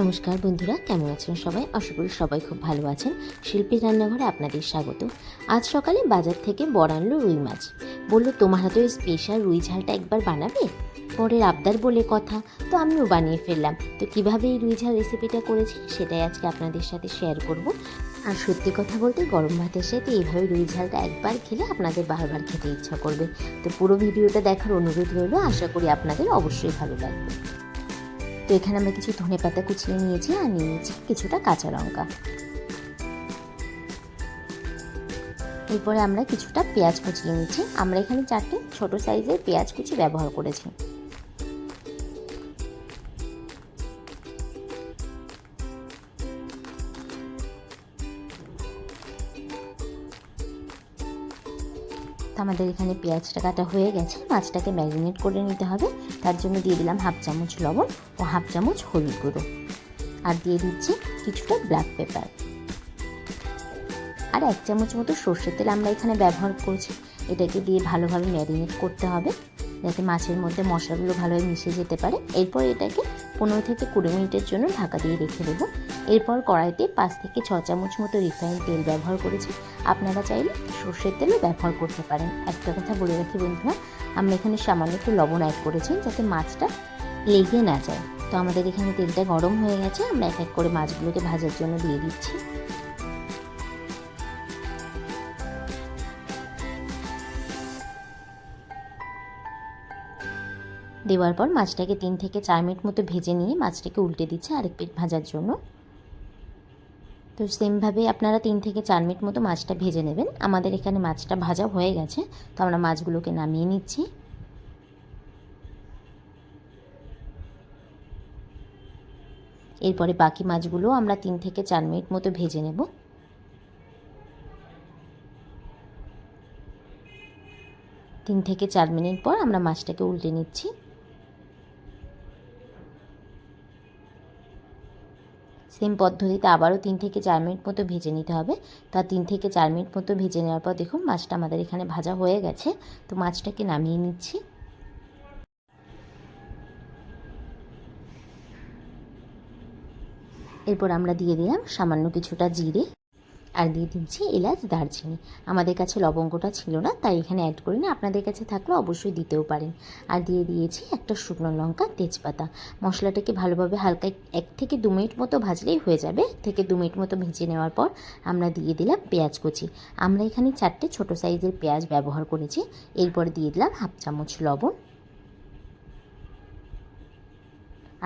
নমস্কার বন্ধুরা, কেমন আছেন সবাই? আশা করি সবাই খুব ভালো আছেন। শিল্পীর রান্নাঘরে আপনাদের স্বাগত। আজ সকালে বাজার থেকে বড় আনলো রুই মাছ। বলল, তোমার হাতে ওই স্পেশাল রুই ঝালটা একবার বানাবে? পরের আবদার বলে কথা, তো আমিও বানিয়ে ফেললাম। তো কীভাবে এই রুই ঝাল রেসিপিটা করেছি সেটাই আজকে আপনাদের সাথে শেয়ার করব। আর সত্যি কথা বলতে, গরম ভাতের সাথে এইভাবে রুই ঝালটা একবার খেলে আপনাদের বারবার খেতে ইচ্ছা করবে। তো পুরো ভিডিওটা দেখার অনুরোধ রইল, আশা করি আপনাদের অবশ্যই ভালো লাগবে। তো এখানে আমরা কিছু ধনে পাতা কুচিয়ে নিয়েছি আর নিয়েছি কিছুটা কাঁচা লঙ্কা। এরপরে আমরা কিছুটা পেঁয়াজ কুচিয়ে নিয়েছি আমরা এখানে চারটে ছোট সাইজের পেঁয়াজ কুচি ব্যবহার করেছি। তো আমাদের এখানে পেঁয়াজটা কাটা হয়ে গেছে। মাছটাকে ম্যারিনেট করে নিতে হবে। তার জন্য দিয়ে দিলাম হাফ চামচ লবণ ও হাফ চামচ হলুদ গুঁড়ো। আর দিয়ে দিচ্ছি কিছুটা ব্ল্যাক পেপার। আর এক চামচ মতো সর্ষের তেল আমরা এখানে ব্যবহার করছি। এটাকে দিয়ে ভালোভাবে ম্যারিনেট করতে হবে। যাতে মাছের মধ্যে মশলাগুলো ভালোভাবে মিশে যেতে পারে। এরপর এটাকে পনেরো থেকে কুড়ি মিনিটের জন্য ঢাকা দিয়ে রেখে দেবো। এরপর কড়াইতে পাঁচ থেকে ছ চামচ মতো রিফাইন তেল ব্যবহার করেছি। আপনারা চাইলে সর্ষের তেলও ব্যবহার করতে পারেন। একটা কথা বলে রাখি বন্ধুরা, আমরা এখানে সামান্য একটু লবণ অ্যাড করেছি যাতে মাছটা লেগে না যায়। তো আমাদের এখানে তেলটা গরম হয়ে গেছে, আমরা এক এক করে মাছগুলোকে ভাজার জন্য দিয়ে দিচ্ছি। দেওয়ার পর মাছটাকে তিন থেকে চার মিনিট মতো ভেজে নিয়ে মাছটাকে উল্টে দিচ্ছে আরেক পিঠ ভাজার জন্য। তো সেমভাবে আপনারা তিন থেকে চার মিনিট মতো মাছটা ভেজে নেবেন। আমাদের এখানে মাছটা ভাজা হয়ে গেছে, তো আমরা মাছগুলোকে নামিয়ে নিচ্ছি। এরপরে বাকি মাছগুলো আমরা তিন থেকে চার মিনিট মতো ভেজে নেব। তিন থেকে চার মিনিট পর আমরা মাছটাকে উল্টে নিচ্ছি। সেম পদ্ধতিতে আবারও তিন থেকে চার মিনিট মতো ভেজে নিতে হবে। তা তিন থেকে চার মিনিট মতো ভেজে নেওয়ার পর দেখুন মাছটা আমাদের এখানে ভাজা হয়ে গেছে। তো মাছটাকে নামিয়ে নিচ্ছি। এরপর আমরা দিয়ে দিলাম সামান্য কিছুটা জিরে। আর দিয়ে দিচ্ছি এলাচ, দারচিনি। আমাদের কাছে লবঙ্গটা ছিল না, তাই এখানে অ্যাড করি না আপনাদের কাছে থাকলে অবশ্যই দিতেও পারেন। আর দিয়ে দিয়েছি একটা শুকনো লঙ্কা, তেজপাতা। মশলাটাকে ভালোভাবে হালকা এক থেকে দু মিনিট মতো ভাজলেই হয়ে যাবে। থেকে দু মিনিট মতো ভেজে নেওয়ার পর আমরা দিয়ে দিলাম পেঁয়াজ কুচি। আমরা এখানে চারটে ছোট সাইজের পেঁয়াজ ব্যবহার করেছি। এরপর দিয়ে দিলাম হাফ চামচ লবণ।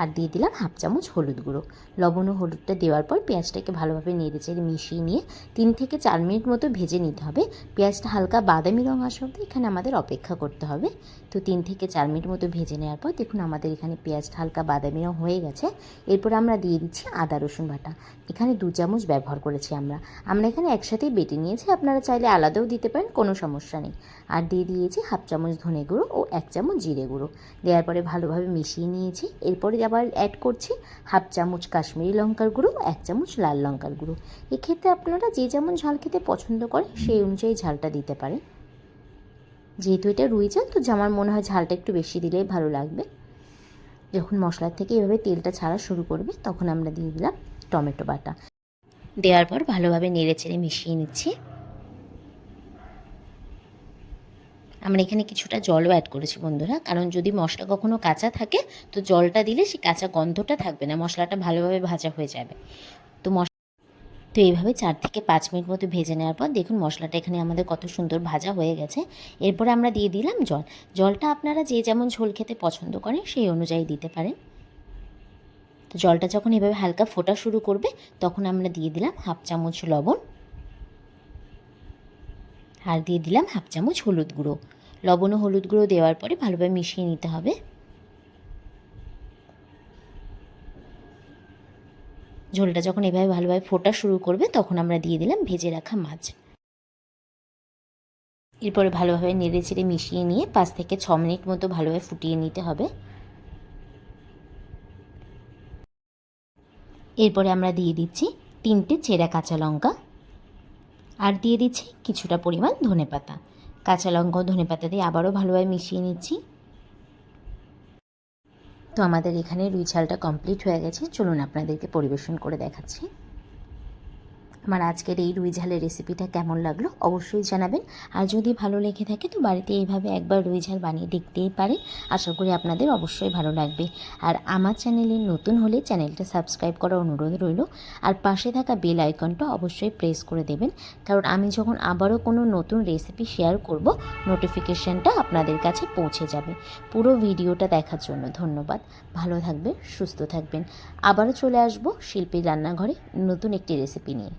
আর দিয়ে দিলাম হাফ চামচ হলুদ গুঁড়ো। লবণ ও হলুদটা দেওয়ার পর পেঁয়াজটাকে ভালোভাবে নেড়ে চেড়ে মিশিয়ে নিয়ে তিন থেকে চার মিনিট মতো ভেজে নিতে হবে। পেঁয়াজটা হালকা বাদামি রঙ আসা অবধি এখানে আমাদের অপেক্ষা করতে হবে। তো তিন থেকে চার মিনিট মতো ভেজে নেওয়ার পর দেখুন আমাদের এখানে পেঁয়াজটা হালকা বাদামি রঙ হয়ে গেছে। এরপর আমরা দিয়ে দিচ্ছি আদা, রসুন বাটা। এখানে দু চামচ ব্যবহার করেছি আমরা। আমরা এখানে একসাথেই বেটে নিয়েছি। আপনারা চাইলে আলাদাও দিতে পারেন, কোনো সমস্যা নেই। আর দিয়ে দিয়েছি হাফ চামচ ধনে গুঁড়ো ও এক চামচ জিরে গুঁড়ো। দেওয়ার পরে ভালোভাবে মিশিয়ে নিয়েছি। এরপরে আবার অ্যাড করছি হাফ চামচ কাশ্মীরি লঙ্কার গুঁড়ো, এক চামচ লাল লঙ্কার গুঁড়ো। এক্ষেত্রে আপনারা যে যেমন ঝাল খেতে পছন্দ করে সেই অনুযায়ী ঝালটা দিতে পারেন। যেহেতু এটা রুই ঝাল, তো আমার মনে হয় ঝালটা একটু বেশি দিলেই ভালো লাগবে। যখন মশলার থেকে এভাবে তেলটা ছাড়া শুরু করবে, তখন আমরা দিয়ে দিলাম টমেটো বাটা। দেওয়ার পর ভালোভাবে নেড়ে চেড়ে মিশিয়ে নিচ্ছি। আমরা এখানে কিছুটা জলও অ্যাড করেছি বন্ধুরা। কারণ যদি মশলা কখনো কাঁচা থাকে, তো জলটা দিলে সেই কাঁচা গন্ধটা থাকবে না, মশলাটা ভালোভাবে ভাজা হয়ে যাবে। তো তো এইভাবে চার থেকে পাঁচ মিনিট মতো ভেজে নেওয়ার পর দেখুন মশলাটা এখানে আমাদের কত সুন্দর ভাজা হয়ে গেছে। এরপরে আমরা দিয়ে দিলাম জল। জলটা আপনারা যে যেমন ঝোল খেতে পছন্দ করেন, সেই অনুযায়ী দিতে পারেন। তো জলটা যখন এভাবে হালকা ফোটা শুরু করবে, তখন আমরা দিয়ে দিলাম হাফ চামচ লবণ। আর দিয়ে দিলাম হাফ চামচ হলুদ গুঁড়ো। লবণ ও হলুদ গুঁড়ো দেওয়ার পরে ভালোভাবে মিশিয়ে নিতে হবে। ঝোলটা যখন এভাবে ভালোভাবে ফোটা শুরু করবে, তখন আমরা দিয়ে দিলাম ভেজে রাখা মাছ। এরপরে ভালোভাবে নেড়ে চেড়ে মিশিয়ে নিয়ে পাঁচ থেকে ছ মিনিট মতো ভালোভাবে ফুটিয়ে নিতে হবে। এরপরে আমরা দিয়ে দিচ্ছি তিনটে চেরা কাঁচা লঙ্কা। আর দিয়ে দিচ্ছি কিছুটা পরিমাণ ধনে পাতা। কাঁচা লঙ্কা ধনে পাতা দিয়ে আবারও ভালোভাবে মিশিয়ে নিচ্ছি। তো আমাদের এখানে রুই ঝালটা কমপ্লিট হয়ে গেছে। চলুন আপনাদেরকে পরিবেশন করে দেখাচ্ছি। আমার আজকের এই রুই ঝালের রেসিপিটা কেমন লাগল অবশ্যই জানাবেন। আর যদি ভালো লেগে থাকে তো বাড়িতে এইভাবে একবার রুই ঝাল বানিয়ে দেখতেই পারেন। আশা করি আপনাদের অবশ্যই ভালো লাগবে। আর আমার চ্যানেলে নতুন হলে চ্যানেলটা সাবস্ক্রাইব করার অনুরোধ রইল। আর পাশে থাকা বেল আইকনটা অবশ্যই প্রেস করে দেবেন। কারণ আমি যখন আবারও কোনো নতুন রেসিপি শেয়ার করব নোটিফিকেশানটা আপনাদের কাছে পৌঁছে যাবে। পুরো ভিডিওটা দেখার জন্য ধন্যবাদ। ভালো থাকবেন, সুস্থ থাকবেন। আবারও চলে আসব শিল্পীর রান্নাঘরে নতুন একটি রেসিপি নিয়ে।